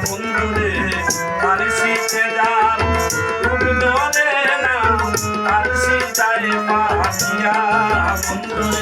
বন্ধুরে আর শীতে যার ডুব দোলে না আর শীতায় পাশিয়া বন্ধুরে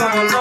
time alone.